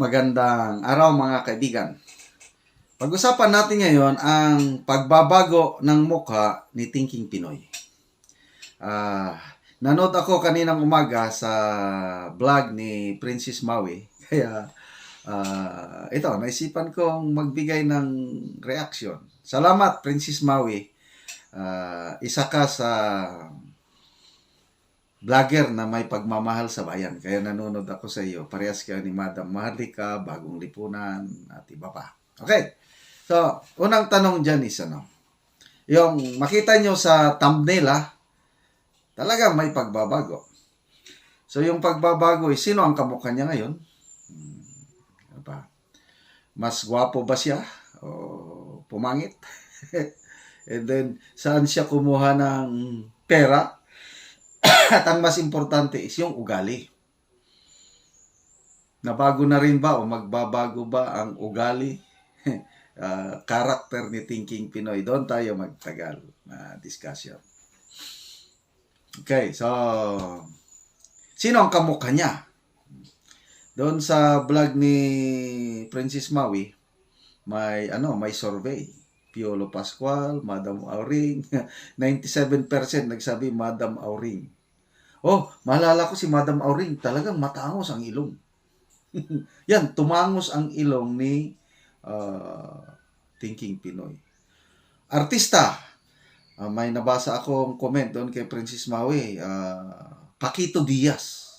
Magandang araw mga kaibigan. Pag-usapan natin ngayon ang pagbabago ng mukha ni Thinking Pinoy. Ah, nanood ako kaninang umaga sa vlog ni Princess Maui. Kaya ah, ito, naisipan kong magbigay ng reaction. Salamat Princess Maui. Ah, isa ka sa vlogger na may pagmamahal sa bayan. Kaya nanonood ako sa iyo. Parehas kayo ni Madam Maharlika, Bagong Lipunan, at iba pa. Okay. So, unang tanong dyan is ano. Yung makita nyo sa thumbnail ha, talagang may pagbabago. So, yung pagbabago is sino ang kamukha niya ngayon? Hmm, ano ba? Mas gwapo ba siya? O pumangit? And then, saan siya kumuha ng pera? At ang mas importante is yung ugali. Nabago na rin ba o magbabago ba ang ugali, uh, karakter ni Thinking Pinoy? Doon tayo magtagal na discussion. Okay, so sino ang kamukha niya? Doon sa vlog ni Princess Maui, may ano, may survey. Piolo Pascual, Madam Auring, 97% nagsabi Madam Auring. Oh, maalala ko si Madam Auring, talagang matangos ang ilong. Yan, tumangos ang ilong ni uh, Thinking Pinoy. Artista, uh, may nabasa akong comment doon kay Princess Maui, uh, Paquito Diaz.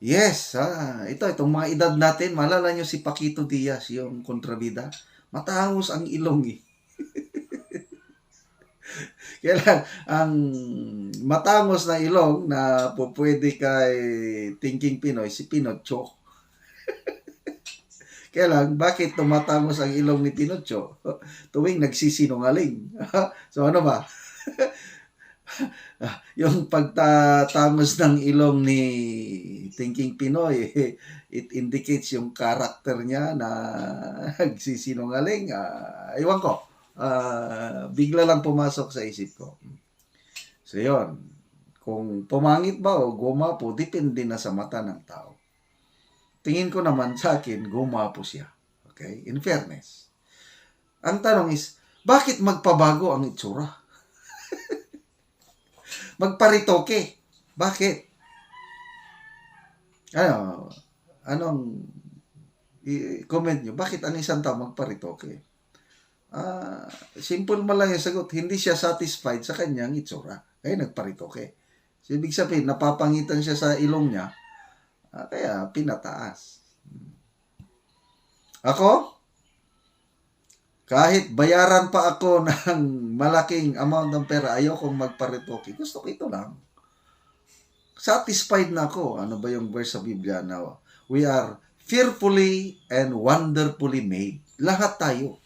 Yes, ah, ito, itong mga edad natin, maalala nyo si Paquito Diaz, yung kontrabida. Matangos ang ilong eh. Kaya lang, ang matangos na ilong na po kay Thinking Pinoy, si Pinocho. Kaya lang, bakit tumatangos ang ilong ni Pinocho? Tuwing nagsisinungaling. so ano ba? yung pagtatangos ng ilong ni Thinking Pinoy, it indicates yung karakter niya na nagsisinungaling. Uh, ewan ko uh, bigla lang pumasok sa isip ko. So, yun. Kung pumangit ba o gumapo, depende na sa mata ng tao. Tingin ko naman sa akin, gumapo siya. Okay? In fairness. Ang tanong is, bakit magpabago ang itsura? Magparitoke. Bakit? Ano? Anong i-comment nyo? Bakit ang isang tao magparitoke? Ah, simple mo lang yung sagot. Hindi siya satisfied sa kanyang itsura. Kaya nagparitoke. So, ibig sabihin, napapangitan siya sa ilong niya. Ah, kaya pinataas. Ako, kahit bayaran pa ako ng malaking amount ng pera, ayokong magparitoke. Gusto ko ito lang. Satisfied na ako. Ano ba yung verse sa Biblia na we are fearfully and wonderfully made. Lahat tayo.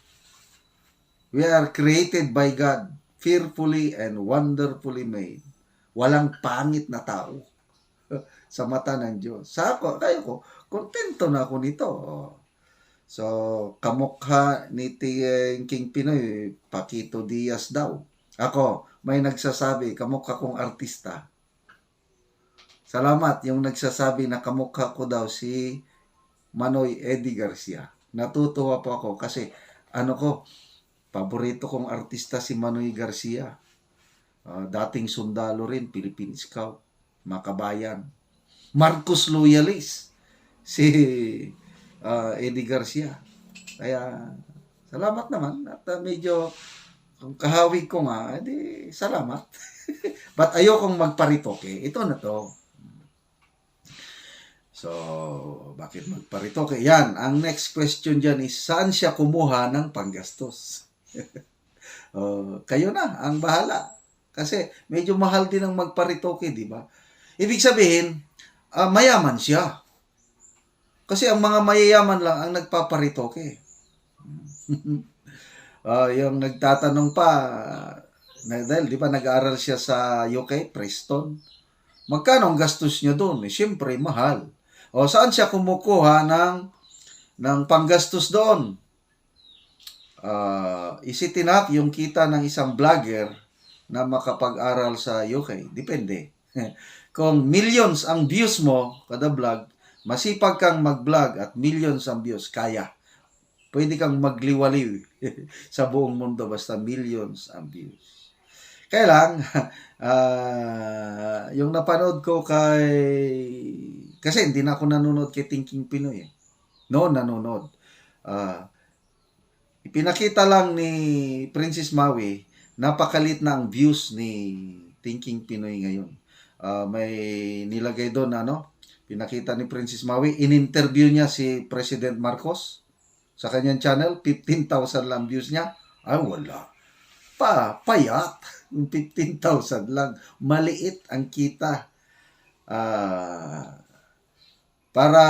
We are created by God, fearfully and wonderfully made. Walang pangit na tao sa mata ng Diyos. Sa ako, kayo ko, kontento na ako nito. So, kamukha ni King Pinoy, Paquito Diaz daw. Ako, may nagsasabi, kamukha kong artista. Salamat yung nagsasabi na kamukha ko daw si Manoy Eddie Garcia. Natutuwa po ako kasi ano ko, Paborito kong artista si Manoy Garcia. Uh, dating sundalo rin, Philippine Scout, Makabayan. Marcos Loyalis, si uh, Eddie Garcia. Kaya, salamat naman. At uh, medyo, kung kahawi ko nga, edi salamat. But ayokong magparitoke. Ito na to. So, bakit magparitoke? Yan, ang next question dyan is, saan siya kumuha ng panggastos? uh, kayo na ang bahala. Kasi medyo mahal din ang magparitoke, di ba? Ibig sabihin, uh, mayaman siya. Kasi ang mga mayayaman lang ang nagpaparitoke. uh, yung nagtatanong pa, na, dahil di ba nag-aaral siya sa UK, Preston, magkano ang gastos niya doon? Eh, Siyempre, mahal. O saan siya kumukuha ng, ng panggastos doon? uh, isitinap yung kita ng isang vlogger na makapag-aral sa UK. Depende. Kung millions ang views mo kada vlog, masipag kang mag-vlog at millions ang views, kaya. Pwede kang magliwaliw sa buong mundo basta millions ang views. Kaya lang, ah, yung napanood ko kay... Kasi hindi na ako nanonood kay Thinking Pinoy eh. Noon nanonood. Ah, ipinakita lang ni Princess Maui, napakalit na ang views ni Thinking Pinoy ngayon. Ah, may nilagay doon ano, pinakita ni Princess Maui, in-interview niya si President Marcos sa kanyang channel, 15,000 lang views niya. Ay, wala. Pa, payat. 15,000 lang. Maliit ang kita. Ah, para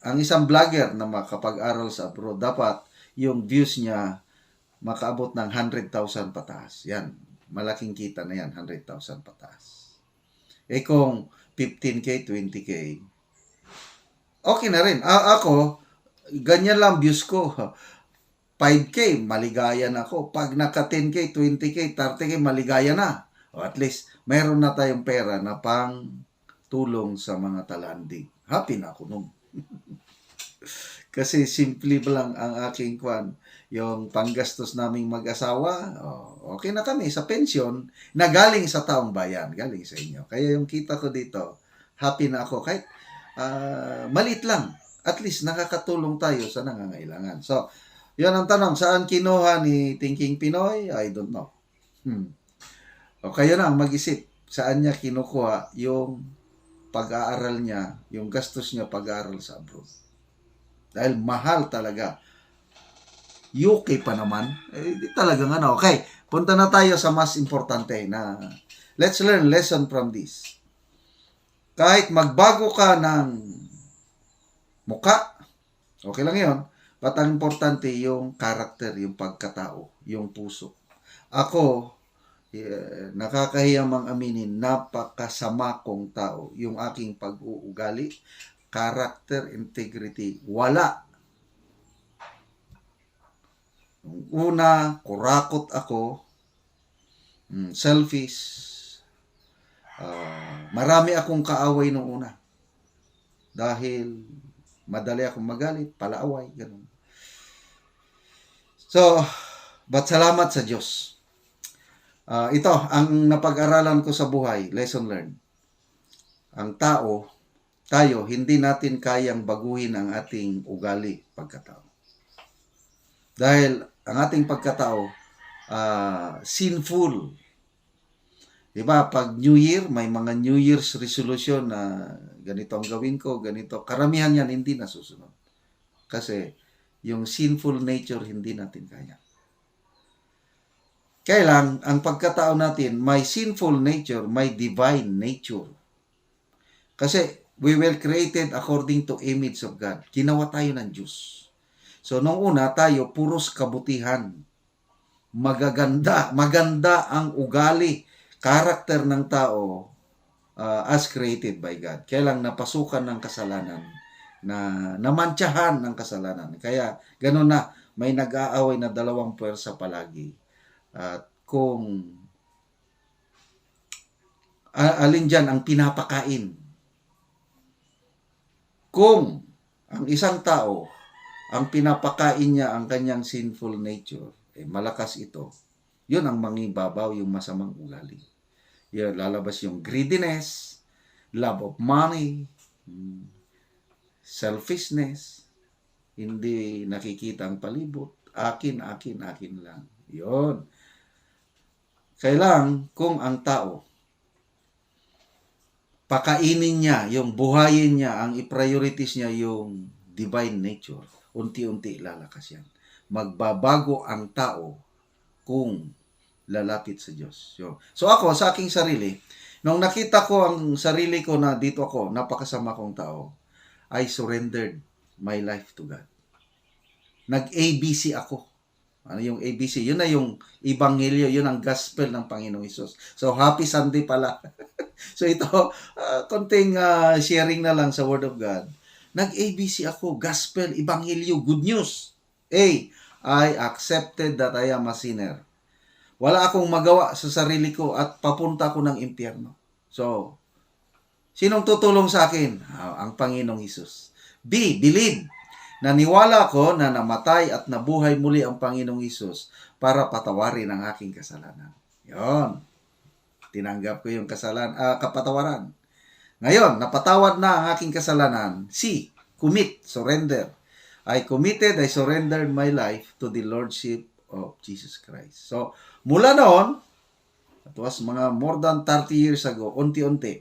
ang isang vlogger na makapag-aral sa abroad, dapat yung views niya makaabot ng 100,000 pataas. Yan. Malaking kita na yan, 100,000 pataas. Eh kung 15K, 20K, okay na rin. A- ako, ganyan lang views ko. 5K, maligaya na ako. Pag naka 10K, 20K, 30K, maligaya na. O at least, mayroon na tayong pera na pang tulong sa mga talanding. Happy na ako nun. Kasi simple lang ang aking kwan. Yung panggastos naming mag-asawa, oh, okay na kami sa pension na galing sa taong bayan, galing sa inyo. Kaya yung kita ko dito, happy na ako. Kahit ah, maliit lang, at least nakakatulong tayo sa nangangailangan. So, yan ang tanong, saan kinuha ni Thinking Pinoy? I don't know. Hmm. O kayo na ang mag-isip, saan niya kinukuha yung pag-aaral niya, yung gastos niya pag-aaral sa abroad. Dahil mahal talaga. UK pa naman. Eh, talagang ano. Okay, punta na tayo sa mas importante na let's learn lesson from this. Kahit magbago ka ng muka, okay lang yon. But ang importante yung character, yung pagkatao, yung puso. Ako, eh, nakakahiyang mang aminin, napakasama kong tao. Yung aking pag-uugali, character, integrity, wala. Una, kurakot ako, mm, selfish, ah, marami akong kaaway nung una. Dahil madali akong magalit, palaaway, ganun. So, but salamat sa Diyos. Ah, ito, ang napag-aralan ko sa buhay, lesson learned. Ang tao, tayo, hindi natin kayang baguhin ang ating ugali, pagkatao. Dahil ang ating pagkatao, ah, sinful. Diba, pag New Year, may mga New Year's resolution na ganito ang gawin ko, ganito. Karamihan yan hindi nasusunod. Kasi yung sinful nature hindi natin kaya. Kaya ang pagkatao natin, may sinful nature, may divine nature. Kasi we were created according to image of God. Ginawa tayo ng Diyos. So, nung una, tayo puros kabutihan. Magaganda. Maganda ang ugali, karakter ng tao uh, as created by God. Kaya lang napasukan ng kasalanan na namantsahan ng kasalanan. Kaya ganun na, may nag-aaway na dalawang puwersa palagi. At kung alin dyan ang pinapakain. Kung ang isang tao, ang pinapakain niya ang kanyang sinful nature, eh, malakas ito, yun ang mangibabaw yung masamang ugali. Yan, lalabas yung greediness, love of money, mm, selfishness, hindi nakikita ang palibot, akin, akin, akin lang. Yon. Kailang kung ang tao, pakainin niya, yung buhayin niya, ang i-priorities niya yung divine nature, unti-unti lalakas yan. Magbabago ang tao kung lalapit sa Diyos. So, so ako, sa aking sarili, nung nakita ko ang sarili ko na dito ako, napakasama kong tao, I surrendered my life to God. Nag-ABC ako. Ano yung ABC? Yun na yung Ebanghelyo, yun ang gospel ng Panginoong Isus. So, happy Sunday pala. so, ito, uh, konting uh, sharing na lang sa Word of God. Nag-ABC ako, gospel, Ebanghelyo, good news. A, I accepted that I am a sinner. Wala akong magawa sa sarili ko at papunta ako ng impyerno. So, Sinong tutulong sa akin? Ah, ang Panginoong Hesus. B. Believe. Naniwala ako na namatay at nabuhay muli ang Panginoong Hesus para patawarin ang aking kasalanan. Yon. Tinanggap ko yung kasalan, ah, kapatawaran. Ngayon, napatawad na ang aking kasalanan. C. Commit, surrender. I committed, I surrendered my life to the Lordship of Jesus Christ. So, mula noon, it was mga more than 30 years ago, unti-unti,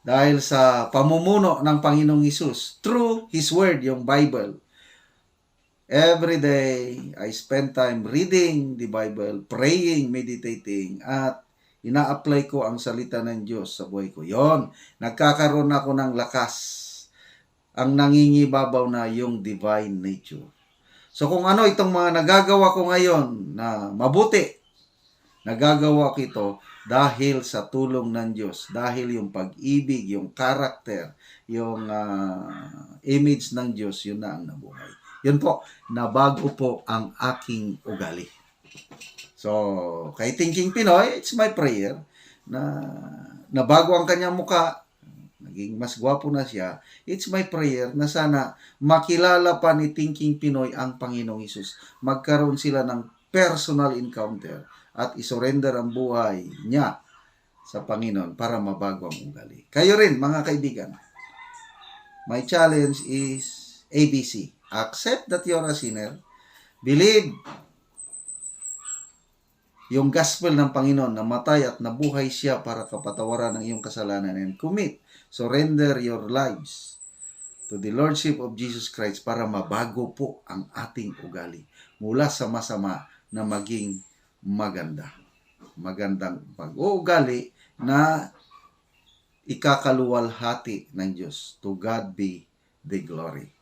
dahil sa pamumuno ng Panginoong Isus, through His Word, yung Bible, every day, I spend time reading the Bible, praying, meditating, at ina-apply ko ang salita ng Diyos sa buhay ko. Yon, nagkakaroon ako ng lakas. Ang nangingibabaw na yung divine nature. So kung ano itong mga nagagawa ko ngayon na mabuti, nagagawa ko ito dahil sa tulong ng Diyos, dahil yung pag-ibig, yung karakter, yung ah, image ng Diyos, yun na ang nabuhay. Yun po, nabago po ang aking ugali. So, kay Thinking Pinoy, it's my prayer na nabago ang kanyang muka, naging mas gwapo na siya, it's my prayer na sana makilala pa ni Thinking Pinoy ang Panginoong Isus. Magkaroon sila ng personal encounter at isurrender ang buhay niya sa Panginoon para mabago ang ugali. Kayo rin, mga kaibigan. My challenge is ABC. Accept that you're a sinner. Believe yung gospel ng Panginoon na matay at nabuhay siya para kapatawaran ng iyong kasalanan and commit, surrender your lives to the Lordship of Jesus Christ para mabago po ang ating ugali mula sa masama na maging maganda. Magandang pag-uugali na ikakaluwalhati ng Diyos. To God be the glory.